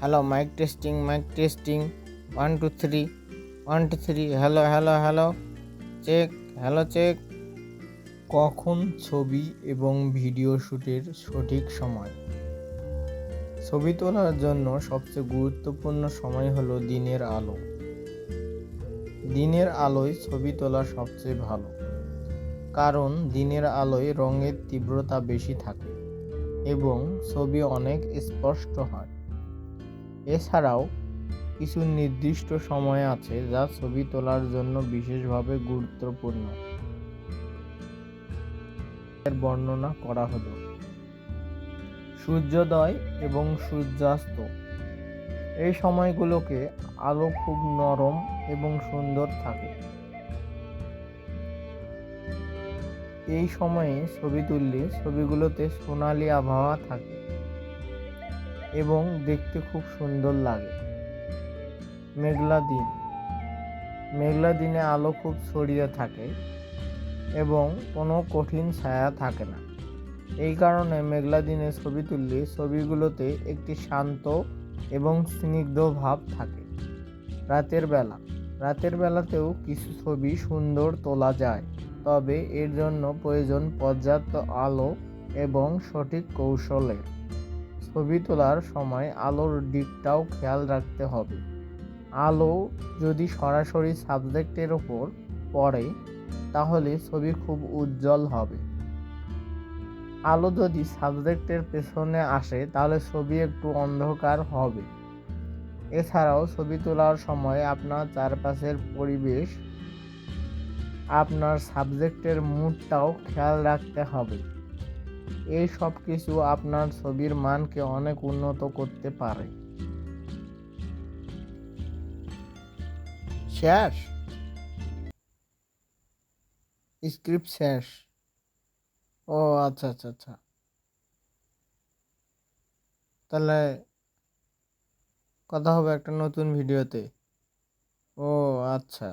Hello mic testing mic testing one two three one two three hello hello hello check hello check কখন ছবি এবং video শ্যুটের সঠিক সময়? ছবি তোলার জন্য সবচেয়ে গুরুত্বপূর্ণ সময় হলো দিনের আলো। দিনের আলোয় ছবি তোলা সবচেয়ে ভালো। কারণ দিনের আলোয় রঙের তীব্রতা বেশি থাকে। এবং ছবি অনেক স্পষ্ট হয়। এছাড়াও, কিছু নির্দিষ্ট সময় আছে যা ছবি তোলার জন্য বিশেষভাবে গুরুত্বপূর্ণ। এর বর্ণনা করা হলো, সূর্যোদয় এবং সূর্যাস্ত। এই সময়গুলোকে আলো খুব নরম এবং সুন্দর থাকে। এই সময়ে ছবি তুললে ছবিগুলোতে সোনালি আবহাওয়া থাকে এবং দেখতে খুব সুন্দর লাগে। মেঘলা দিন। মেঘলা দিনে আলো খুব ছড়িয়ে থাকে এবং কোনো কঠিন ছায়া থাকে না। এই কারণে মেঘলা দিনে ছবি তুললে ছবিগুলোতে একটি শান্ত এবং স্নিগ্ধ ভাব থাকে। রাতের বেলা রাতের বেলাতেও কিছু ছবি সুন্দর তোলা যায়, তবে এর জন্য প্রয়োজন পর্যাপ্ত আলো এবং সঠিক কৌশলের ছবি তোলার সময় আলোর দিকটাও খেয়াল রাখতে হবে। আলো যদি সরাসরি সাবজেক্টের ওপর পড়ে, তাহলে ছবি খুব উজ্জ্বল হবে। আলো যদি সাবজেক্টের পেছনে আসে, তাহলে ছবি একটু অন্ধকার হবে। এছাড়াও ছবি তোলার সময় আপনার চারপাশের পরিবেশ, আপনার সাবজেক্টের মুডটাও খেয়াল রাখতে হবে। এই সব কিছু আপনার ছবির মানকে অনেক উন্নত করতে পারে। শেষ। স্ক্রিপ্ট শেষ। ও আচ্ছা আচ্ছা আচ্ছা। তাহলে কথা হবে একটা নতুন ভিডিওতে ও আচ্ছা।